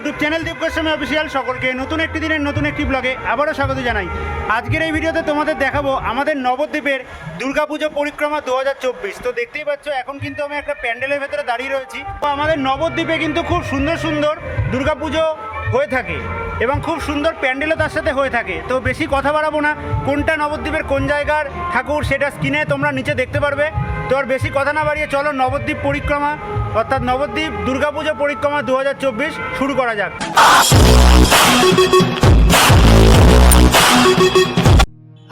YouTube channel Deep Goswami official সকলকে নতুন একটি দিনের নতুন একটি ব্লগে আবারও স্বাগত জানাই। আজকের এই ভিডিওতে তোমাদের দেখাবো আমাদের নবদ্বীপের দুর্গাপুজো পরিক্রমা দু হাজার চব্বিশ। তো দেখতেই পাচ্ছ, এখন কিন্তু আমি একটা প্যান্ডেলের ভেতরে দাঁড়িয়ে রয়েছি। তো আমাদের নবদ্বীপে কিন্তু খুব সুন্দর সুন্দর দুর্গাপুজো হয়ে থাকে এবং খুব সুন্দর প্যান্ডেলও তার সাথে হয়ে থাকে। তো বেশি কথা বাড়াবো না, কোনটা নবদ্বীপের কোন জায়গার ঠাকুর সেটা স্ক্রিনে তোমরা নিচে দেখতে পারবে। তো আর বেশি কথা না বাড়িয়ে চলো, নবদ্বীপ পরিক্রমা, অর্থাৎ নবদ্বীপ দুর্গাপুজো পরিক্রমা দু হাজার চব্বিশ শুরু করা যাক।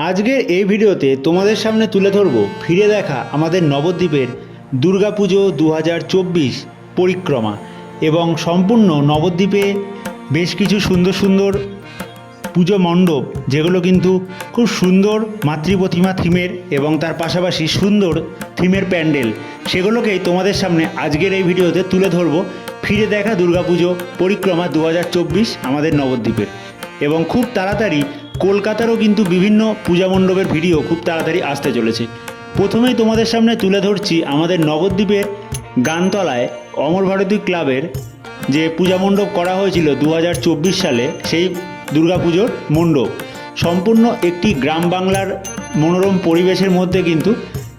আজকের এই ভিডিওতে তোমাদের সামনে তুলে ধরব, ফিরে দেখা আমাদের নবদ্বীপের দুর্গাপুজো দু হাজার চব্বিশ পরিক্রমা এবং সম্পূর্ণ নবদ্বীপে বেশ কিছু সুন্দর সুন্দর পুজো মণ্ডপ, যেগুলো কিন্তু খুব সুন্দর মাতৃপ্রতিমা থিমের এবং তার পাশাপাশি সুন্দর থিমের প্যান্ডেল। সেগুলোকেই তোমাদের সামনে আজকের এই ভিডিওতে তুলে ধরবো। ফিরে দেখা দুর্গাপুজো পরিক্রমা দু হাজার চব্বিশ আমাদের নবদ্বীপের। এবং খুব তাড়াতাড়ি কলকাতারও কিন্তু বিভিন্ন পূজা মণ্ডপের ভিডিও খুব তাড়াতাড়ি আসতে চলেছে। প্রথমেই তোমাদের সামনে তুলে ধরছি আমাদের নবদ্বীপের গানতলায় অমর ভারতী ক্লাবের যে পূজা মণ্ডপ করা হয়েছিল দু হাজার চব্বিশ সালে, সেই দুর্গাপুজোর মণ্ডপ। সম্পূর্ণ একটি গ্রাম বাংলার মনোরম পরিবেশের মধ্যে কিন্তু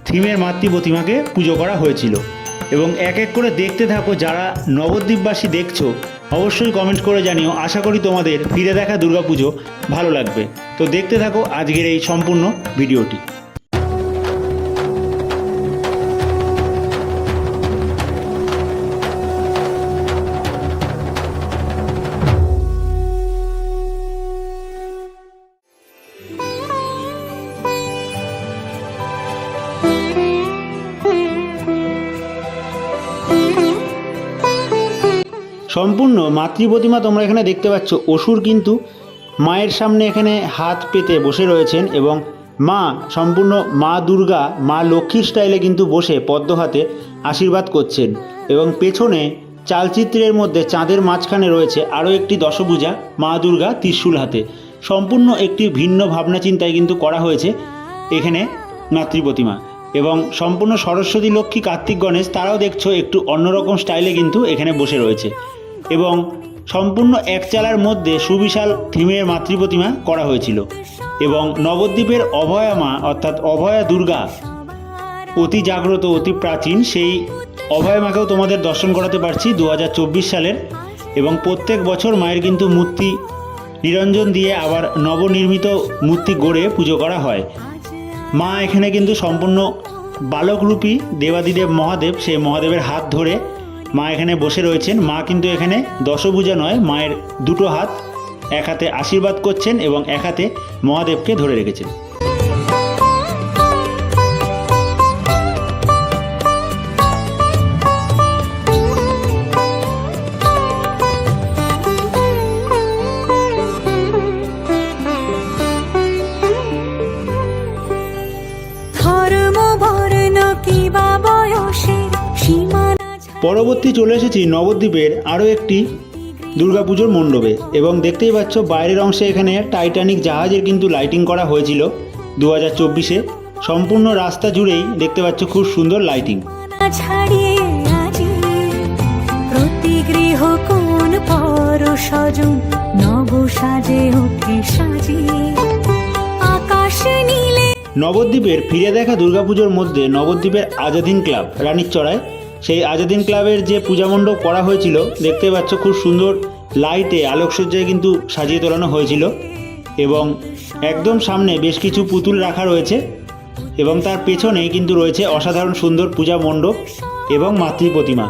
থিমের মাতৃ প্রতিমাকে পুজো করা হয়েছিল। এবং এক এক করে দেখতে থাকো, যারা নবদ্বীপবাসী দেখছ, অবশ্যই কমেন্ট করে জানিও। আশা করি তোমাদের ফিরে দেখা দুর্গাপুজো ভালো লাগবে। তো দেখতে থাকো আজকের এই সম্পূর্ণ ভিডিওটি। সম্পূর্ণ মাতৃ প্রতিমা তোমরা এখানে দেখতে পাচ্ছ। অসুর কিন্তু মায়ের সামনে এখানে হাত পেতে বসে রয়েছেন এবং মা, সম্পূর্ণ মা দুর্গা, মা লক্ষ্মীর স্টাইলে কিন্তু বসে পদ্ম হাতে আশীর্বাদ করছেন এবং পেছনে চালচিত্রের মধ্যে চাঁদের মাঝখানে রয়েছে আরও একটি দশভূজা, মা দুর্গা ত্রিশূল হাতে। সম্পূর্ণ একটি ভিন্ন ভাবনা চিন্তায় কিন্তু করা হয়েছে এখানে মাতৃ প্রতিমা এবং সম্পূর্ণ সরস্বতী লক্ষ্মী কার্তিক গণেশ, তারাও দেখছ একটু অন্যরকম স্টাইলে কিন্তু এখানে বসে রয়েছে। এবং সম্পূর্ণ এক চালার মধ্যে সুবিশাল থিমের মাতৃ প্রতিমা করা হয়েছিল এবং নবদ্বীপের অভয়া মা, অর্থাৎ অভয়া দুর্গা, অতি জাগ্রত, অতি প্রাচীন, সেই অভয় মাকেও তোমাদের দর্শন করাতে পারছি দু হাজার চব্বিশ সালের এবং প্রত্যেক বছর মায়ের কিন্তু মূর্তি নিরঞ্জন দিয়ে আবার নবনির্মিত মূর্তি গড়ে পুজো করা হয়। মা এখানে কিন্তু সম্পূর্ণ বালকরূপী দেবাদিদেব মহাদেব, সেই মহাদেবের হাত ধরে মা এখানে বসে রয়েছেন। মা কিন্তু এখানে দশভূজা নয়, মায়ের দুটো হাত, এক হাতে আশীর্বাদ করছেন এবং এক হাতে মহাদেবকে ধরে রেখেছেন। সীমানা ছাড়া পরবর্তী চলে এসেছি নবদ্বীপের আরও একটি দুর্গাপুজোর মণ্ডপে এবং দেখতেই পাচ্ছ বাইরের অংশে এখানে টাইটানিক জাহাজের কিন্তু লাইটিং করা হয়েছিল দু হাজার চব্বিশে। সম্পূর্ণ রাস্তা জুড়েই দেখতে পাচ্ছ খুব সুন্দর লাইটিং। নবদ্বীপের ফিরে দেখা দুর্গাপুজোর মধ্যে নবদ্বীপের আজাদিন ক্লাব রানীর চড়ায় সেই আজাদিন ক্লাবের যে পূজা মণ্ডপ করা হয়েছিল, দেখতে পাচ্ছ খুব সুন্দর লাইটে আলোকসজ্জায় কিন্তু সাজিয়ে তোলানো হয়েছিল এবং একদম সামনে বেশ কিছু পুতুল রাখা রয়েছে এবং তার পেছনে কিন্তু রয়েছে অসাধারণ সুন্দর পূজা মণ্ডপ এবং মাতৃ প্রতিমা।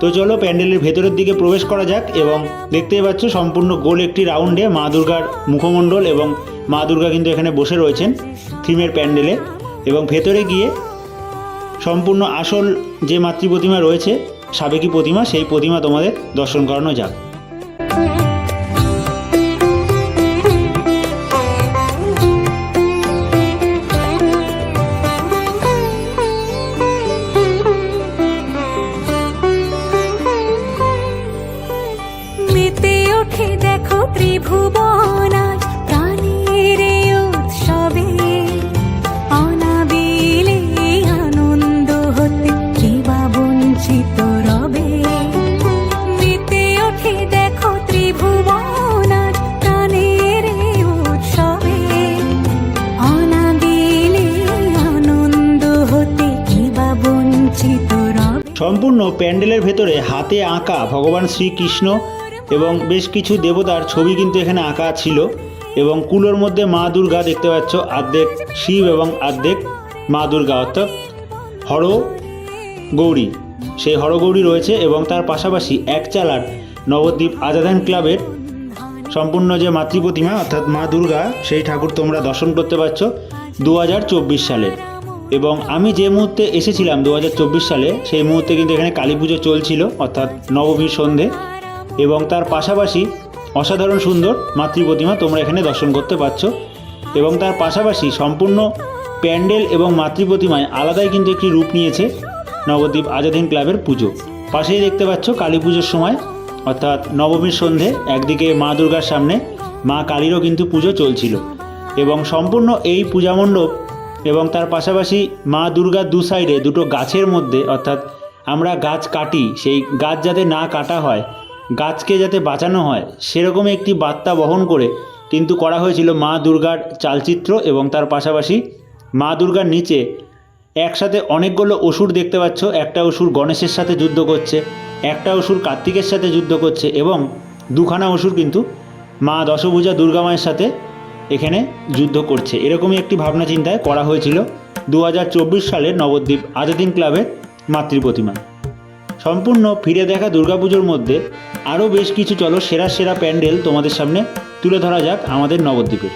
তো চলো প্যান্ডেলের ভেতরের দিকে প্রবেশ করা যাক এবং দেখতেই পাচ্ছ সম্পূর্ণ গোল একটি রাউন্ডে মা দুর্গার মুখমণ্ডল এবং মা দুর্গা কিন্তু এখানে বসে রয়েছেন থিমের প্যান্ডেলে এবং ভেতরে গিয়ে সম্পূর্ণ আসল যে মাতৃ প্রতিমা রয়েছে, সাবেকি প্রতিমা, সেই প্রতিমা তোমাদের দর্শন করানো যাক। মেতে প্যান্ডেলের ভেতরে হাতে আঁকা ভগবান শ্রীকৃষ্ণ এবং বেশ কিছু দেবতার ছবি কিন্তু এখানে আঁকা ছিল এবং কুলোর মধ্যে মা দুর্গা দেখতে পাচ্ছ অর্ধেক শিব এবং আর্ধেক মা দুর্গা, অর্থাৎ হর গৌরী। সেই হরগৌরী রয়েছে এবং তার পাশাপাশি এক চালার নবদ্বীপ আজাদান ক্লাবের সম্পূর্ণ যে মাতৃপ্রতিমা, অর্থাৎ মা দুর্গা, সেই ঠাকুর তোমরা দর্শন করতে পারছ দু সালের। এবং আমি যে মুহূর্তে এসেছিলাম দু হাজার চব্বিশ সালে, সেই মুহূর্তে কিন্তু এখানে কালী পুজো চলছিল, অর্থাৎ নবমীর সন্ধে। এবং তার পাশাপাশি অসাধারণ সুন্দর মাতৃ প্রতিমা তোমরা এখানে দর্শন করতে পারছ। এবং তার পাশাপাশি সম্পূর্ণ প্যান্ডেল এবং মাতৃ প্রতিমায় আলাদাই কিন্তু একটি রূপ নিয়েছে নবদ্বীপ আজাদিন ক্লাবের পুজো। পাশেই দেখতে পাচ্ছ কালী পুজোর সময়, অর্থাৎ নবমীর সন্ধে, একদিকে মা দুর্গার সামনে মা কালীরও কিন্তু পুজো চলছিল। এবং সম্পূর্ণ এই পূজা মণ্ডপ এবং তার পাশাপাশি মা দুর্গার দু সাইডে দুটো গাছের মধ্যে, অর্থাৎ আমরা গাছ কাটি, সেই গাছ যাতে না কাটা হয়, গাছকে যাতে বাঁচানো হয়, সেরকম একটি বার্তা বহন করে কিন্তু করা হয়েছিল মা দুর্গার চালচিত্র এবং তার পাশাপাশি মা দুর্গার নিচে একসাথে অনেকগুলো অসুর দেখতে পাচ্ছ। একটা অসুর গণেশের সাথে যুদ্ধ করছে, একটা অসুর কার্তিকের সাথে যুদ্ধ করছে এবং দুখানা অসুর কিন্তু মা দশভূজা দুর্গা মায়ের সাথে এখানে যুদ্ধ করছে। এরকমই একটি ভাবনা চিন্তায় করা হয়েছিল দু সালের নবদ্বীপ আজাদিন ক্লাবের মাতৃ প্রতিমা। সম্পূর্ণ ফিরে দেখা দুর্গাপুজোর মধ্যে আরও বেশ কিছু চলো সেরা সেরা প্যান্ডেল তোমাদের সামনে তুলে ধরা যাক আমাদের নবদ্বীপের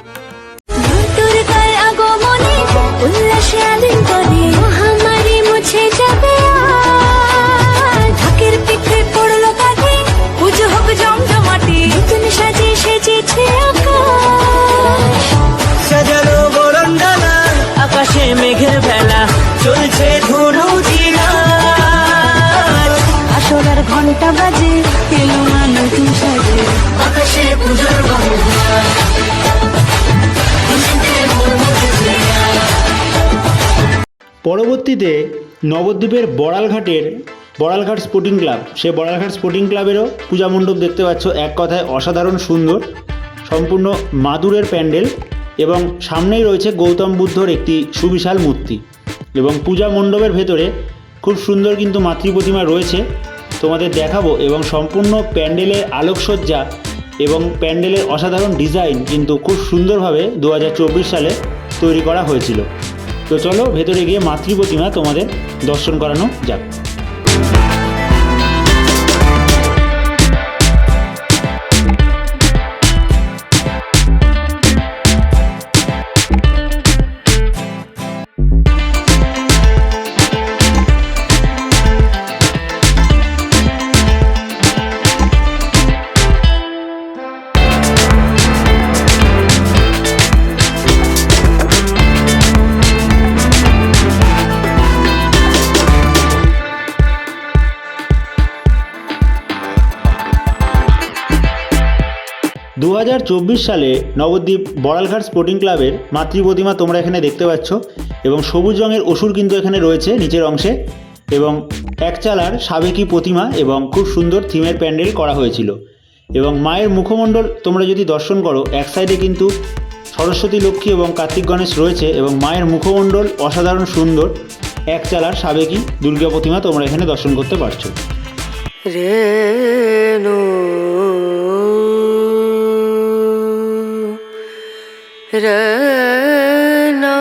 এলো নতুন সাজে আকাশে পুজোর। পরবর্তীতে নবদ্বীপের বড়ালঘাটের বড়ালঘাট স্পোর্টিং ক্লাব। সে বড়ালঘাট স্পোর্টিং ক্লাবেরও পূজা মণ্ডপ দেখতে পাচ্ছ এক কথায় অসাধারণ সুন্দর সম্পূর্ণ মাদুরের প্যান্ডেল এবং সামনেই রয়েছে গৌতম বুদ্ধর একটি সুবিশাল মূর্তি। এবং পূজা মণ্ডপের ভেতরে খুব সুন্দর কিন্তু মাতৃ প্রতিমা রয়েছে। তোমাদের দেখাবো এবং সম্পূর্ণ প্যান্ডেলের আলোকসজ্জা এবং প্যান্ডেলের অসাধারণ ডিজাইন কিন্তু খুব সুন্দরভাবে দু হাজার চব্বিশ সালে তৈরি করা হয়েছিল। তো চলো ভেতরে গিয়ে মাতৃ প্রতিমা তোমাদের দর্শন করানো যাক। সালে নবদ্বীপ বড়ালঘাট স্পোর্টিং ক্লাবের মাতৃ প্রতিমা তোমরা এখানে দেখতে পাচ্ছ এবং সবুজ রঙের অসুর কিন্তু এখানে রয়েছে নিচের অংশে এবং একচালার সাবেকি প্রতিমা এবং খুব সুন্দর থিমের প্যান্ডেল করা হয়েছিল। এবং মায়ের মুখমণ্ডল তোমরা যদি দর্শন করো, এক সাইডে কিন্তু সরস্বতী লক্ষ্মী এবং কার্তিক গণেশ রয়েছে এবং মায়ের মুখমণ্ডল অসাধারণ সুন্দর একচালার সাবেকি দুর্গা প্রতিমা তোমরা এখানে দর্শন করতে পারছ। রেণু রনা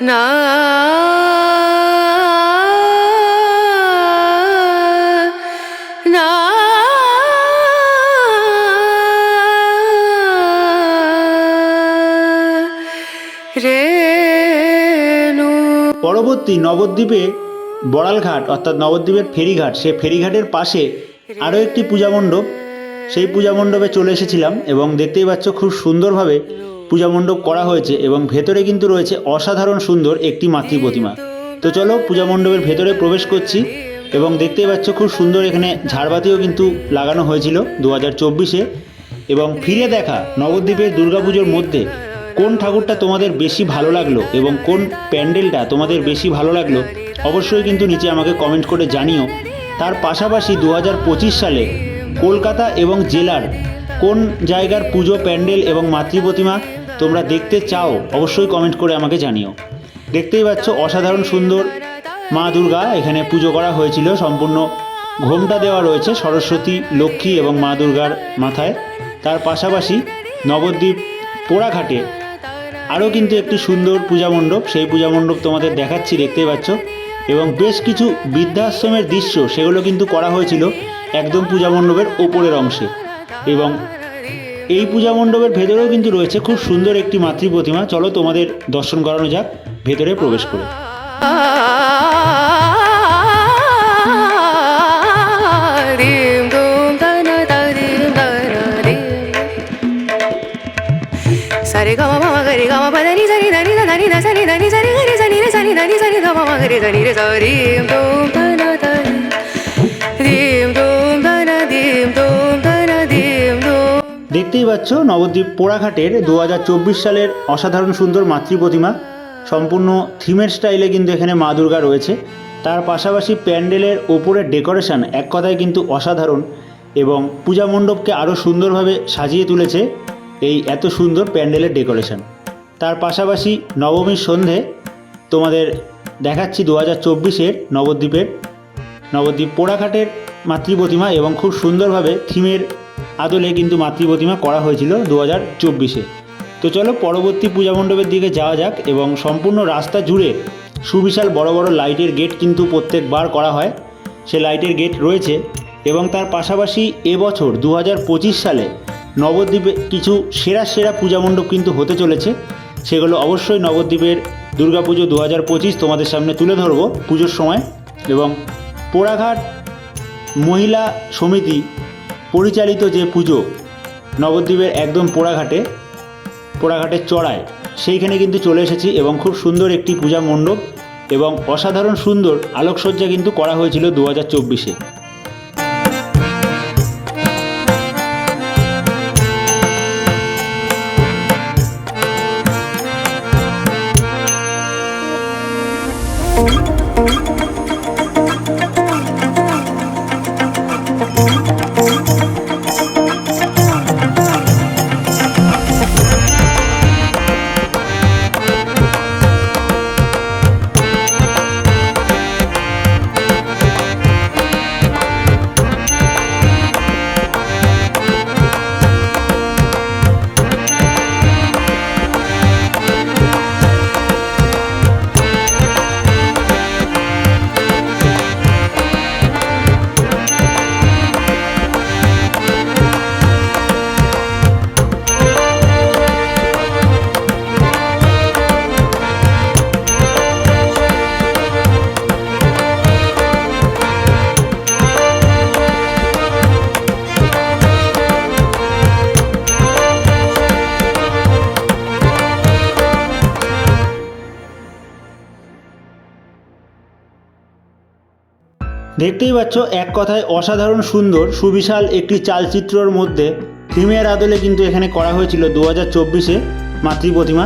না না রেণু পরবর্তী নবদ্বীপে বড়ালঘাট অর্থাৎ নবদ্বীপের ফেরিঘাট সে ফেরিঘাটের পাশে আরও একটি পূজা মণ্ডপ। সেই পূজা মণ্ডপে চলে এসেছিলাম এবং দেখতেই পাচ্ছ খুব সুন্দরভাবে পূজা মণ্ডপ করা হয়েছে এবং ভেতরে কিন্তু রয়েছে অসাধারণ সুন্দর একটি মাতৃ প্রতিমা। তো চলো পূজা মণ্ডপের ভেতরে প্রবেশ করছি এবং দেখতেই পাচ্ছ খুব সুন্দর এখানে ঝাড়বাতিও কিন্তু লাগানো হয়েছিল দু হাজার চব্বিশে। এবং ফিরে দেখা নবদ্বীপের দুর্গাপুজোর মধ্যে কোন ঠাকুরটা তোমাদের বেশি ভালো লাগল এবং কোন প্যান্ডেলটা তোমাদের বেশি ভালো লাগল অবশ্যই কিন্তু নিচে আমাকে কমেন্ট করে জানিও। তার পাশাপাশি দু হাজার পঁচিশ সালে কলকাতা এবং জেলার কোন জায়গার পুজো প্যান্ডেল এবং মাতৃ প্রতিমা তোমরা দেখতে চাও, অবশ্যই কমেন্ট করে আমাকে জানিও। দেখতেই পাচ্ছ অসাধারণ সুন্দর মা দুর্গা, এখানে পুজো করা হয়েছিল। সম্পূর্ণ ঘোমটা দেওয়া রয়েছে সরস্বতী, লক্ষ্মী এবং মা দুর্গার মাথায়। তার পাশাপাশি নবদ্বীপ পোড়াঘাটে আরও কিন্তু একটি সুন্দর পূজা মণ্ডপ। সেই পূজা মণ্ডপ তোমাদের দেখাচ্ছি, দেখতেই পাচ্ছ। এবং বেশ কিছু বৃদ্ধাশ্রমের দৃশ্য, সেগুলো কিন্তু করা হয়েছিল একদম পূজা মণ্ডপের ওপরের অংশে। এবং এই পূজা মণ্ডপের ভেতরেও কিন্তু রয়েছে খুব সুন্দর একটি মাতৃ প্রতিমা। চলো তোমাদের দর্শন করানো যাক, ভেতরে প্রবেশ করে। Da sa ni da ni sa ni ga re sa ni re sa ni da ni sa ni da ma ma ga re sa ni re sa dim dum da na da dim dum da na dim dum da na dim dum দেখতেই পাচ্ছ নবদ্বীপ পোড়াঘাটের দু হাজার চব্বিশ সালের অসাধারণ সুন্দর মাতৃ প্রতিমা সম্পূর্ণ থিমের স্টাইলে কিন্তু এখানে মা দুর্গা রয়েছে তার পাশাপাশি প্যান্ডেলের ওপরের ডেকোরেশন এক কথায় কিন্তু অসাধারণ এবং পূজা মণ্ডপকে আরও সুন্দরভাবে সাজিয়ে তুলেছে এই এত সুন্দর প্যান্ডেলের ডেকোরেশন। তার পাশাপাশি নবমীর সন্ধে তোমাদের দেখাচ্ছি দু হাজার চব্বিশের নবদ্বীপের, নবদ্বীপ পোড়াঘাটের মাতৃ প্রতিমা এবং খুব সুন্দরভাবে থিমের আদলে কিন্তু মাতৃ প্রতিমা করা হয়েছিল দু হাজার চব্বিশে। তো চলো পরবর্তী পূজা মণ্ডপের দিকে যাওয়া যাক এবং সম্পূর্ণ রাস্তা জুড়ে সুবিশাল বড় বড় লাইটের গেট কিন্তু প্রত্যেকবার করা হয়। সে লাইটের গেট রয়েছে এবং তার পাশাপাশি এবছর দু হাজার পঁচিশ সালে নবদ্বীপে কিছু সেরা সেরা পূজা মণ্ডপ কিন্তু হতে চলেছে। সেগুলো অবশ্যই নবদ্বীপের দুর্গাপুজো দু হাজার পঁচিশ তোমাদের সামনে তুলে ধরবো পুজোর সময়। এবং পোড়াঘাট মহিলা সমিতি পরিচালিত যে পুজো নবদ্বীপের একদম পোড়াঘাটে, পোড়াঘাটের চড়ায়, সেইখানে কিন্তু চলে এসেছি এবং খুব সুন্দর একটি পূজা মণ্ডপ এবং অসাধারণ সুন্দর আলোকসজ্জা কিন্তু করা হয়েছিল দু হাজার চব্বিশে। দেখতেই পাচ্ছ, এক কথায় অসাধারণ সুন্দর, সুবিশাল একটি চালচিত্রর মধ্যে থিমের আদলে কিন্তু এখানে করা হয়েছিল দু হাজার চব্বিশে মাতৃ প্রতিমা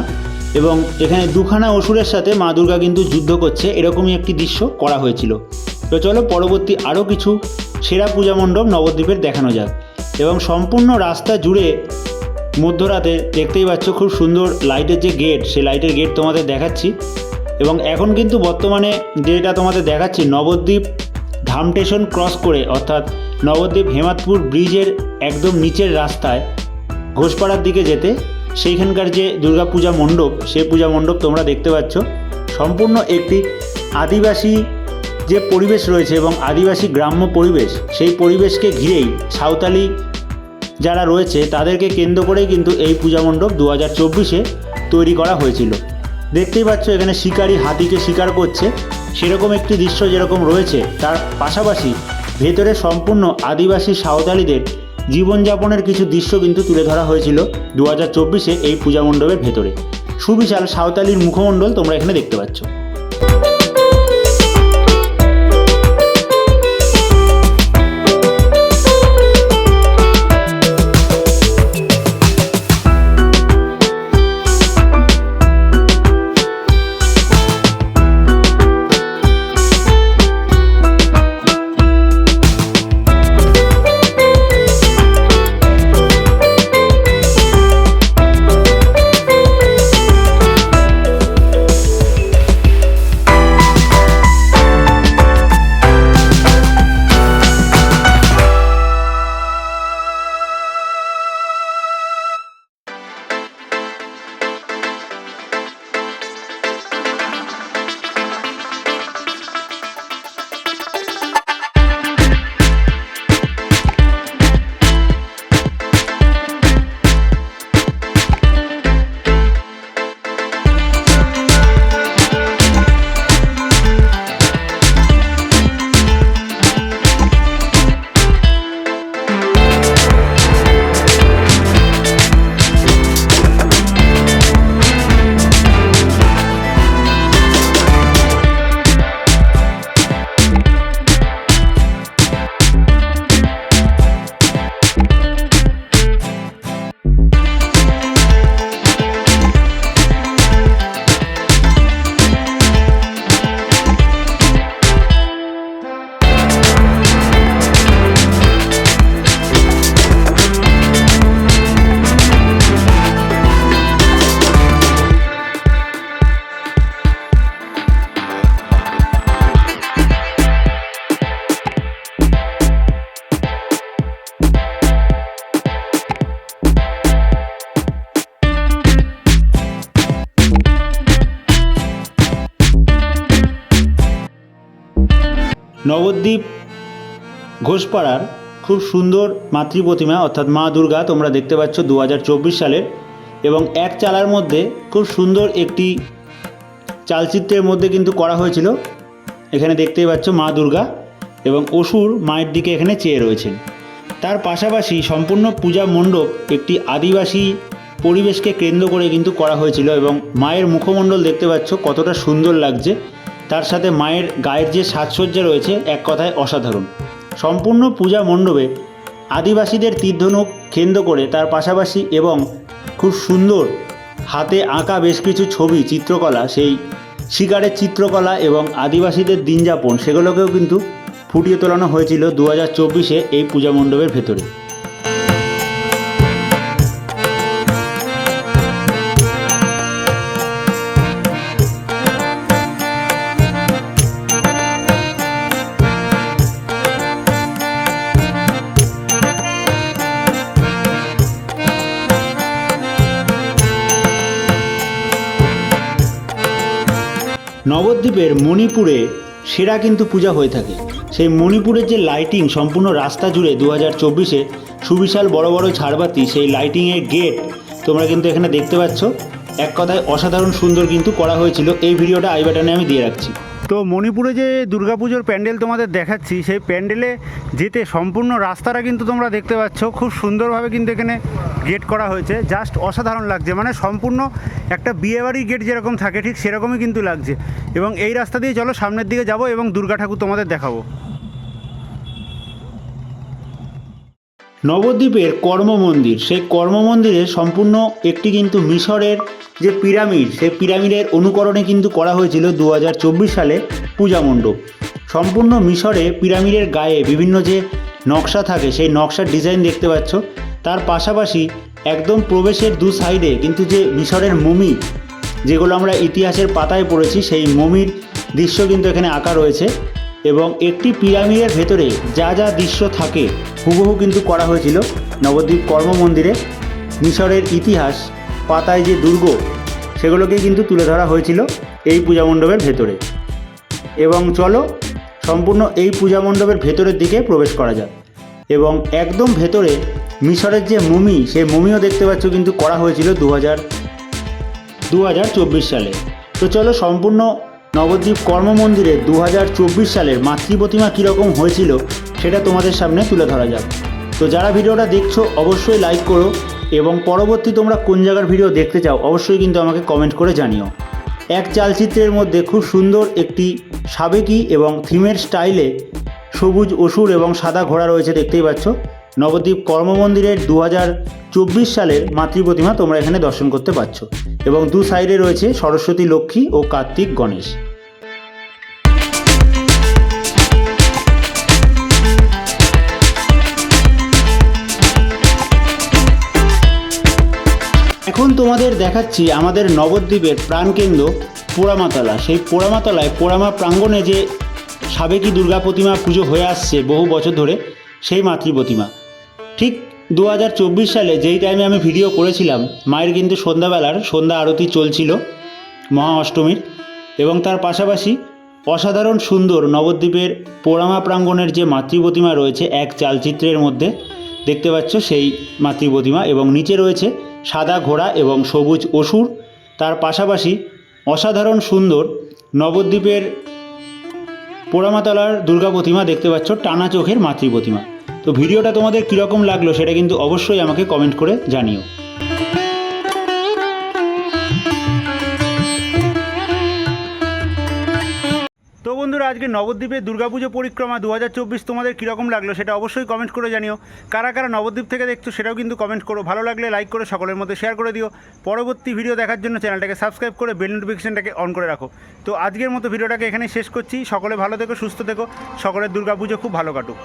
এবং এখানে দুখানা অসুরের সাথে মা দুর্গা কিন্তু যুদ্ধ করছে, এরকমই একটি দৃশ্য করা হয়েছিল। তো চলো পরবর্তী আরও কিছু সেরা পূজা মণ্ডপ নবদ্বীপের দেখানো যাক এবং সম্পূর্ণ রাস্তা জুড়ে মধ্যরাতে দেখতেই পাচ্ছ খুব সুন্দর লাইটের যে গেট, সেই লাইটের গেট তোমাদের দেখাচ্ছি এবং এখন কিন্তু বর্তমানে যেটা তোমাদের দেখাচ্ছি নবদ্বীপ ধাম স্টেশন ক্রস করে, অর্থাৎ নবদ্বীপ হেমাতপুর ব্রিজের একদম নিচের রাস্তায় ঘোষপাড়ার দিকে যেতে, সেইখানকার যে দুর্গাপূজা মণ্ডপ সেই পূজা মণ্ডপ তোমরা দেখতে পাচ্ছ। সম্পূর্ণ একটি আদিবাসী যে পরিবেশ রয়েছে এবং আদিবাসী গ্রাম্য পরিবেশ, সেই পরিবেশকে ঘিরেই সাঁওতালি যারা রয়েছে, তাদেরকে কেন্দ্র করেই কিন্তু এই পূজা মণ্ডপ দু হাজার চব্বিশে তৈরি করা হয়েছিল। দেখতেই পাচ্ছ এখানে শিকারি হাতিকে শিকার করছে। সেরকম একটি দৃশ্য যেরকম রয়েছে, তার পাশাপাশি ভেতরে সম্পূর্ণ আদিবাসী সাঁওতালিদের জীবনযাপনের কিছু দৃশ্য কিন্তু তুলে ধরা হয়েছিল দু হাজার চব্বিশে এই পূজা মণ্ডপের ভেতরে। সুবিশাল সাঁওতালির মুখমণ্ডল তোমরা এখানে দেখতে পাচ্ছ। নবদ্বীপ ঘোষপাড়ার খুব সুন্দর মাতৃ প্রতিমা অর্থাৎ মা দুর্গা, তোমরা দেখতে পাচ্ছ দু হাজার চব্বিশ সালের। এবং এক চালার মধ্যে খুব সুন্দর একটি চালচিত্রের মধ্যে কিন্তু করা হয়েছিল। এখানে দেখতেই পাচ্ছ মা দুর্গা এবং অসুর মায়ের দিকে এখানে চেয়ে রয়েছেন। তার পাশাপাশি সম্পূর্ণ পূজা মণ্ডপ একটি আদিবাসী পরিবেশকে কেন্দ্র করে কিন্তু করা হয়েছিল এবং মায়ের মুখমণ্ডল দেখতে পাচ্ছ কতটা সুন্দর লাগছে। তার সাথে মায়ের গায়ের যে সাজসজ্জা রয়েছে, এক কথায় অসাধারণ। সম্পূর্ণ পূজা মণ্ডপে আদিবাসীদের তীর্ধনুক কেন্দ্র করে তার পাশাপাশি এবং খুব সুন্দর হাতে আঁকা বেশ কিছু ছবি, চিত্রকলা, সেই শিকারের চিত্রকলা এবং আদিবাসীদের দিনযাপন, সেগুলোকেও কিন্তু ফুটিয়ে তোলানো হয়েছিল দু হাজার চব্বিশে এই পূজা মণ্ডপের ভেতরে। নবদ্বীপের মণিপুরে সেরা কিন্তু পূজা হয়ে থাকে। সেই মণিপুরের যে লাইটিং সম্পূর্ণ রাস্তা জুড়ে দু হাজার চব্বিশে সুবিশাল বড় বড় ঝাড়বাতি, সেই লাইটিংয়ের গেট তোমরা কিন্তু এখানে দেখতে পাচ্ছ। এক কথায় অসাধারণ সুন্দর কিন্তু করা হয়েছিল। এই ভিডিওটা আই বাটনে আমি দিয়ে রাখছি। তো মণিপুরে যে দুর্গাপুজোর প্যান্ডেল তোমাদের দেখাচ্ছি, সেই প্যান্ডেলে যেতে সম্পূর্ণ রাস্তাটা কিন্তু তোমরা দেখতে পাচ্ছ। খুব সুন্দরভাবে কিন্তু এখানে গেট করা হয়েছে। জাস্ট অসাধারণ লাগছে। মানে সম্পূর্ণ একটা বিয়েবাড়ির গেট যেরকম থাকে, ঠিক সেরকমই কিন্তু লাগছে। এবং এই রাস্তা দিয়ে চলো, সামনের দিকে যাব এবং দুর্গা ঠাকুর তোমাদের দেখাবো। নবদ্বীপের কর্ম মন্দির সেই কর্ম মন্দিরে সম্পূর্ণ একটি কিন্তু মিশরের যে পিরামিড, সেই পিরামিডের অনুকরণে কিন্তু করা হয়েছিল দু সালে পূজা মণ্ডপ। সম্পূর্ণ মিশরে পিরামিডের গায়ে বিভিন্ন যে নকশা থাকে, সেই নকশার ডিজাইন দেখতে পাচ্ছ। তার পাশাপাশি একদম প্রবেশের দু সাইডে কিন্তু যে মিশরের মমি, যেগুলো আমরা ইতিহাসের পাতায় পড়েছি, সেই মমির দৃশ্য কিন্তু এখানে আঁকা রয়েছে। এবং একটি পিরামিডের ভেতরে যা যা দৃশ্য থাকে, হুবহু কিন্তু করা হয়েছিল। নবদ্বীপ কর্মমন্দিরে মিশরের ইতিহাস, পাতায় যে দুর্গ সেগুলোকে কিন্তু তুলে ধরা হয়েছিল এই পূজা মণ্ডপের ভেতরে। এবং চলো, সম্পূর্ণ এই পূজা মণ্ডপের ভেতরের দিকে প্রবেশ করা যাক। এবং একদম ভেতরে মিশরের যে মমি, সেই মমিও দেখতে পাচ্ছ কিন্তু করা হয়েছিল দু হাজার দু সালে। তো চলো, সম্পূর্ণ নবদ্বীপ কর্মমন্দিরে দু হাজার চব্বিশ সালের মাতৃ প্রতিমা কীরকম হয়েছিল, সেটা তোমাদের সামনে তুলে ধরা যাক। তো যারা ভিডিওটা দেখছ, অবশ্যই লাইক করো এবং পরবর্তী তোমরা কোন জায়গার ভিডিও দেখতে চাও, অবশ্যই কিন্তু আমাকে কমেন্ট করে জানিও। এক চালচিত্রের মধ্যে খুব সুন্দর একটি সাবেকি এবং থিমের স্টাইলে সবুজ, অসুর এবং সাদা ঘোড়া রয়েছে, দেখতেই পাচ্ছ। নবদ্বীপ কর্ম মন্দিরের দু চব্বিশ সালের মাতৃ প্রতিমা তোমরা এখানে দর্শন করতে পারছ। এবং দু সাইডে রয়েছে সরস্বতী লক্ষ্মী ও কার্তিক গণেশ। এখন তোমাদের দেখাচ্ছি আমাদের নবদ্বীপের প্রাণকেন্দ্র পোড়ামাতলা। সেই পোড়ামাতলায় পোড়ামা প্রাঙ্গণে যে সাবেকি দুর্গা প্রতিমা পুজো হয়ে আসছে বহু বছর ধরে, সেই মাতৃ প্রতিমা ঠিক দু হাজার চব্বিশ সালে যেই টাইমে আমি ভিডিও করেছিলাম, মায়ের কিন্তু সন্ধ্যাবেলার সন্ধ্যা আরতি চলছিল মহা অষ্টমীর এবং তার পাশাপাশি অসাধারণ সুন্দর নবদ্বীপের পোড়ামা প্রাঙ্গণের যে মাতৃ প্রতিমা রয়েছে এক চালচিত্রের মধ্যে, দেখতে পাচ্ছ সেই মাতৃ প্রতিমা এবং নিচে রয়েছে সাদা ঘোড়া এবং সবুজ অসুর। তার পাশাপাশি অসাধারণ সুন্দর নবদ্বীপের পোড়ামাতলার দুর্গা প্রতিমা দেখতে পাচ্ছ টানা চোখের মাতৃ প্রতিমা তো ভিডিওটা তোমাদের কীরকম লাগল সেটা কিন্তু অবশ্যই আমাকে কমেন্ট করে জানিও। তো বন্ধুরা, আজকে নবদ্বীপের দুর্গাপুজো পরিক্রমা দু হাজার চব্বিশ তোমাদের কীরকম লাগল সেটা অবশ্যই কমেন্ট করে জানিও। কারা কারা নবদ্বীপ থেকে দেখছ সেটাও কিন্তু কমেন্ট করো। ভালো লাগলে লাইক করে সকলের মধ্যে শেয়ার করে দিও। পরবর্তী ভিডিও দেখার জন্য চ্যানেলটাকে সাবস্ক্রাইব করে বেল নোটিফিকেশনটাকে অন করে রাখো। তো আজকের মতো ভিডিওটাকে এখানেই শেষ করছি। সকলে ভালো থেকো, সুস্থ থেকো। সকলের দুর্গাপুজো খুব ভালো কাটুক।